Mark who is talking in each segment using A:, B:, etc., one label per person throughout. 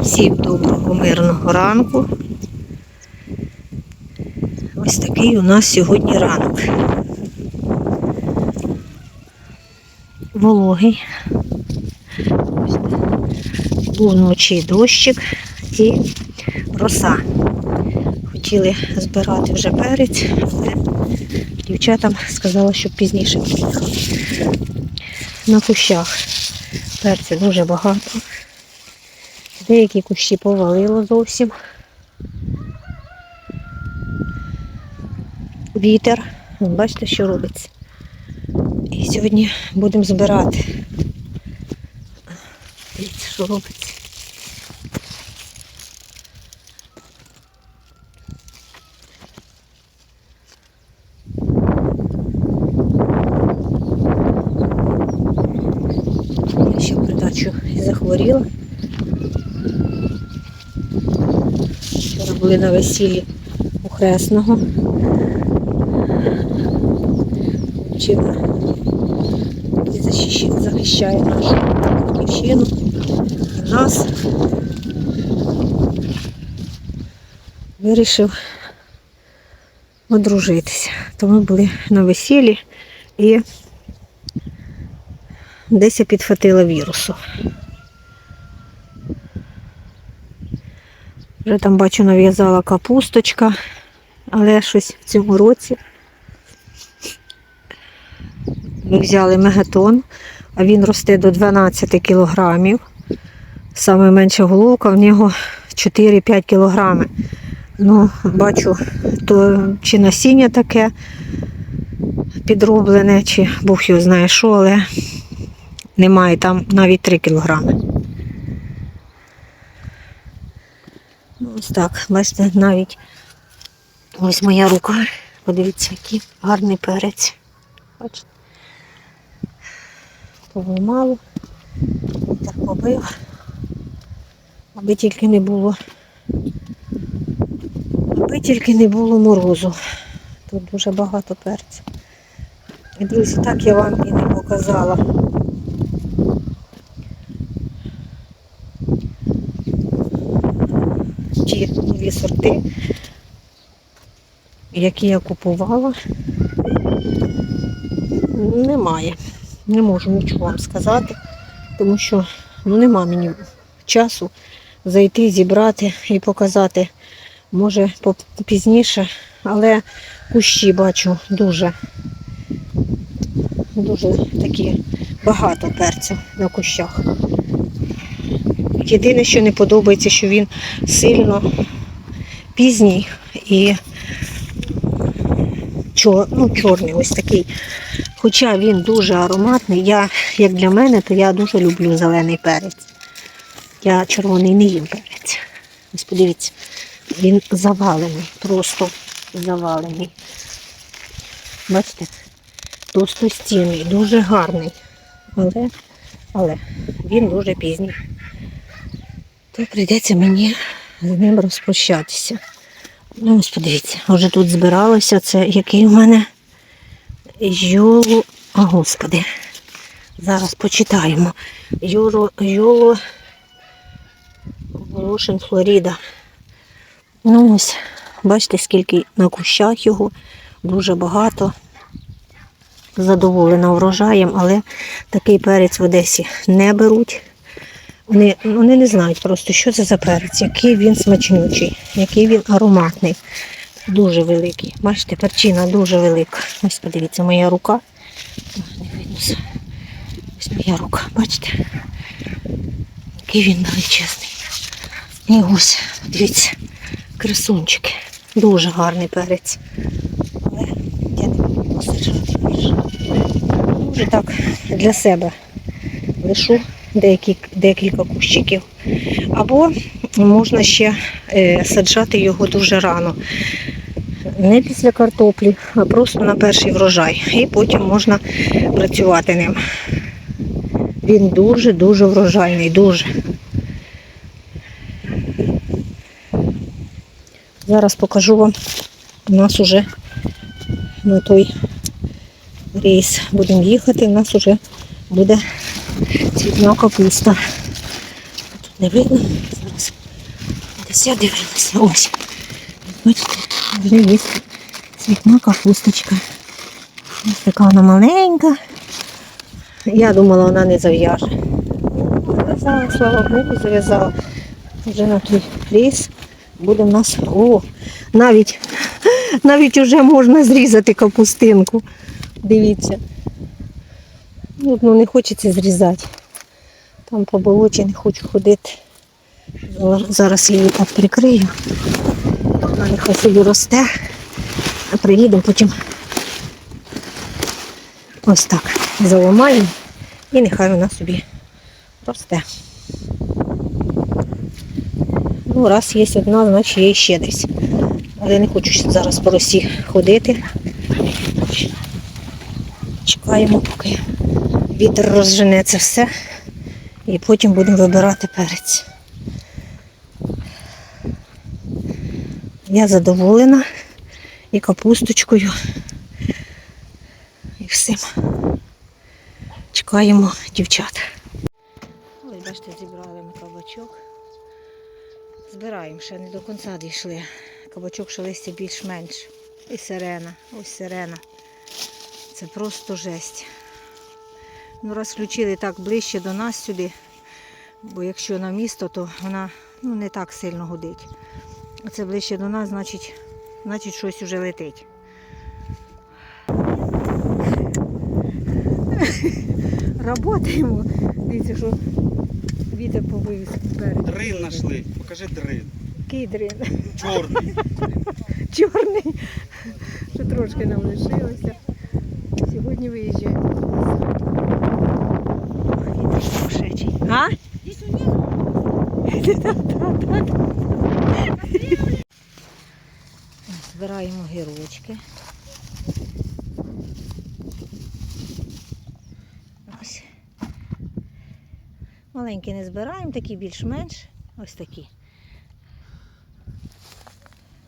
A: Всім доброго мирного ранку. Ось такий у нас сьогодні ранок. Вологий. Був вночі дощик і роса. Хотіли збирати вже перець, але дівчатам сказала, щоб пізніше приїхали. На кущах перцю дуже багато. Деякі кущі повалило зовсім. Вітер. Бачите, що робиться. І сьогодні будемо збирати. Дивіться, що робиться. Я ще і захворіла. Вчора були на весіллі у Хресного. Вчила, захищає нашу батьківщину, нас. Вирішив одружитися. То ми були на весіллі і десь я підхватила вірусу. Вже там бачу нав'язала капусточка, але щось в цьому році ми взяли мегатон, а він росте до 12 кілограмів. Саме менша головка, в нього 4-5 кілограми. Ну, бачу, то чи насіння таке підроблене, чи Бог його знає що, але немає там навіть 3 кілограми. Ось так, бачите, навіть ось моя рука. Подивіться, який гарний перець. Бачите? Того мало. Так побив. Аби тільки не було. Аби тільки не було морозу. Тут дуже багато перцю. І, друзі, так я вам і не показала. Нові сорти, які я купувала, немає. Не можу нічого вам сказати, тому що ну, нема мені часу зайти, зібрати і показати. Може пізніше, але кущі бачу дуже, дуже такі багато перцю на кущах. Єдине, що не подобається, що він сильно пізній і чор, ну, чорний ось такий. Хоча він дуже ароматний, я, як для мене, то я дуже люблю зелений перець. Я червоний не їм перець. Ось подивіться, він завалений, просто завалений. Бачите, товстостінний, дуже гарний. Але, але він дуже пізній то прийдеться мені з ним розпрощатися. Ну, ось подивіться, вже тут збиралося це, який у мене Йоло. О, господи. Зараз почитаємо. Йоло, Йоло Волошин Флоріда. Ну ось, бачите, скільки на кущах його, дуже багато. Задоволена врожаєм, але такий перець в Одесі не беруть. Вони, вони не знають просто, що це за перець, який він смачнючий, який він ароматний. Дуже великий. Бачите, перчина дуже велика. Ось подивіться, моя рука. Ось моя рука, бачите? Який він величезний. І ось, дивіться, красунчики. Дуже гарний перець. Але я не. Може так для себе лишу деякі, декілька кущиків. Або можна ще е, саджати його дуже рано. Не після картоплі, а просто на перший врожай. І потім можна працювати ним. Він дуже-дуже врожайний, дуже. Зараз покажу вам. У нас уже на той рейс будемо їхати, у нас вже буде цвітна капуста. Тут не видно. Зараз десь я дивилася. Ось. Бачите, вже є цвітна капусточка. Ось така вона маленька. Я думала, вона не зав'яже. Зав'язала, слава Богу, зав'язала. Вже на той ліс буде в нас. О, навіть, навіть вже можна зрізати капустинку. Дивіться. Ну, ну не хочеться зрізати. Там по болоті не хочу ходити. Зараз її так прикрию. Нехай собі росте. А приїдемо потім ось так заламаємо і нехай вона собі росте. Ну, раз є одна, значить є ще десь. Але не хочу зараз по росі ходити. Чекаємо, поки вітер розжене це все. І потім будемо вибирати перець. Я задоволена і капусточкою, і всім. Чекаємо дівчат. Ось бачите, зібрали ми кабачок. Збираємо, ще не до кінця дійшли. Кабачок ще листя більш-менш. І сирена, ось сирена. Це просто жесть. Ну, раз включили так ближче до нас сюди, бо якщо на місто, то вона ну, не так сильно гудить. А це ближче до нас, значить, значить щось уже летить. Работаємо. Дивіться, що вітер повис спереду.
B: Дрин знайшли. Покажи дрин.
A: Який дрин?
B: Чорний.
A: Чорний. Ще трошки нам лишилося. Сьогодні виїжджаємо. Вітер сумасшедший. А? Так-так-так. Збираємо гірочки. Маленькі не збираємо, такі більш-менш. Ось такі.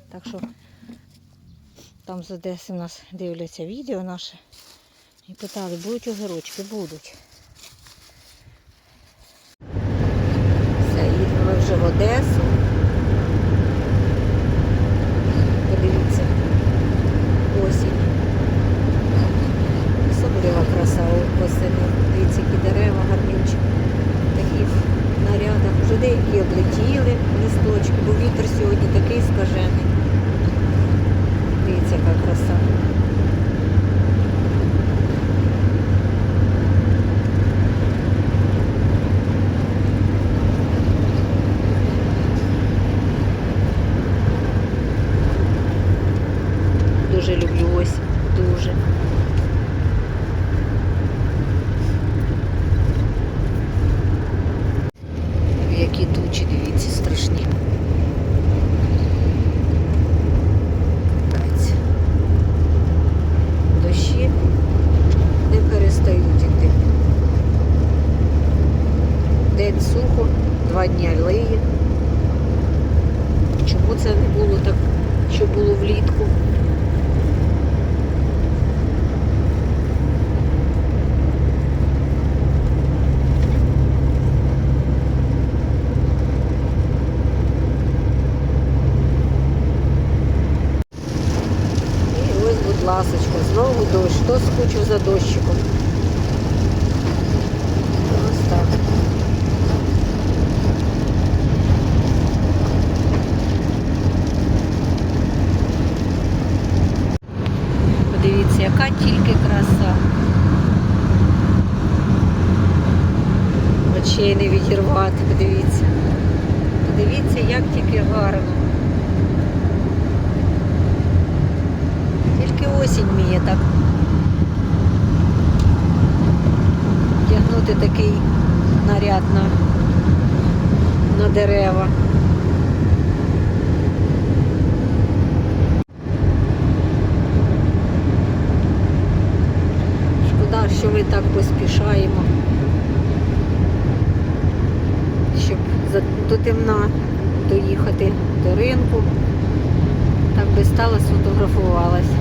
A: Так що там з Одеси у нас дивляться відео наше. І питали, будуть огірочки? Будуть. Все, їдемо ми вже в Одесу. Подивіться, осінь. Особлива краса осені. Дивіться, які дерева гарнючі. Такі в нарядах. Вже деякі облетіли місточки, бо вітер сьогодні такий скажений. Дивіться, яка краса. Дуже люблю осінь. Дуже. Які тучі, дивіться, страшні. Капець. Дощі не перестають іти. День сухо, два дня лиє. Чому це не було так, що було влітку? І ось, будь ласочка, знову дощ. Хто скучив за дощиком? Ось так. Подивіться, яка тільки краса. Очей не відірвати, подивіться. Подивіться, як тільки гарно. Тільки осінь вміє так тягнути такий наряд на, на дерева. Шкода, що ми так поспішаємо, темна, доїхати до ринку. Так би стала, сфотографувалась.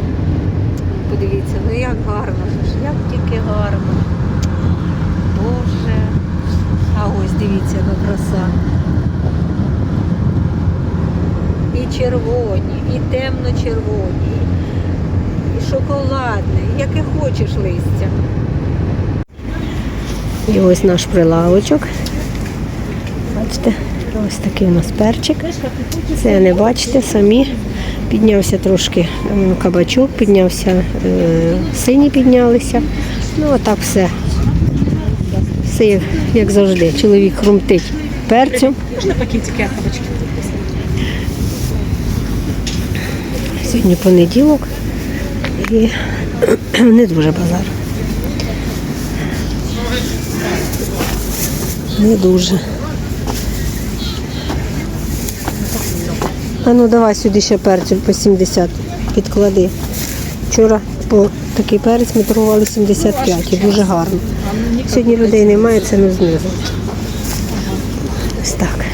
A: Подивіться, ну як гарно, як тільки гарно. Боже. А ось дивіться, яка краса. І червоні, і темно-червоні, і шоколадне, яке хочеш листя. І ось наш прилавочок. Бачите? Ось такий у нас перчик. Це не бачите самі. Піднявся трошки кабачок, піднявся е, сині піднялися. Ну, а так все. Все як, завжди. Чоловік хрумтить перцем.
C: Можна пакетики кабачки?
A: Сьогодні понеділок і не дуже базар. Не дуже. А ну давай сюди ще перцю по 70 підклади. Вчора по такий перець ми торгували 75 і дуже гарно. Сьогодні людей немає, це не знизу. Ось так.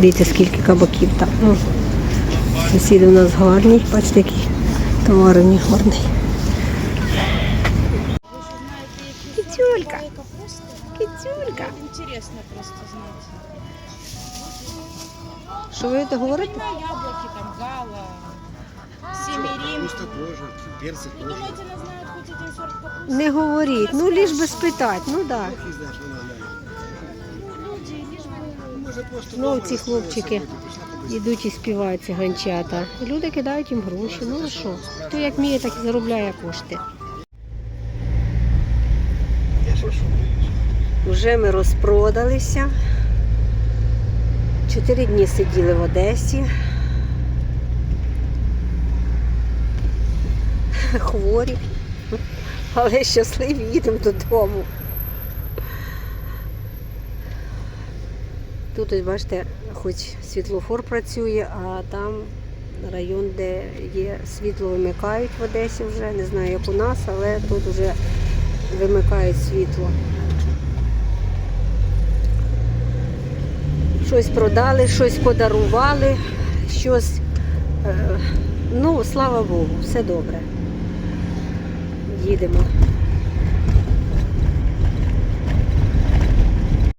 A: Дивіться, скільки кабаків там. Сусіди у нас гарні, бачите, у них гарний. Що ви це говорите?
C: На яблоки, там, гала, семерин.
D: Капуста тоже, персик
C: Вы
D: тоже.
C: думаете, она знает хоть один сорт капусты?
A: Не говоріть, ну ліж би спитати, ну так. Да.
D: Не знаешь, она знает.
C: Люди, лишь бы...
D: Может, просто
A: Ну,
D: дома
A: ці
D: оставила
A: хлопчики
D: собой, ты пришла побыть.
A: йдуть і співають циганчата. Люди кидають їм гроші. Ну і що? Хто як вміє, так і заробляє кошти.
D: Я ж пошел.
A: Вже ми розпродалися. Чотири дні сиділи в Одесі. Хворі, але щасливі їдемо додому. Тут, ось, бачите, хоч світлофор працює, а там район, де є світло, вимикають в Одесі вже. Не знаю, як у нас, але тут вже вимикають світло. Щось продали, щось подарували, щось. е, Ну, слава Богу, все добре. Їдемо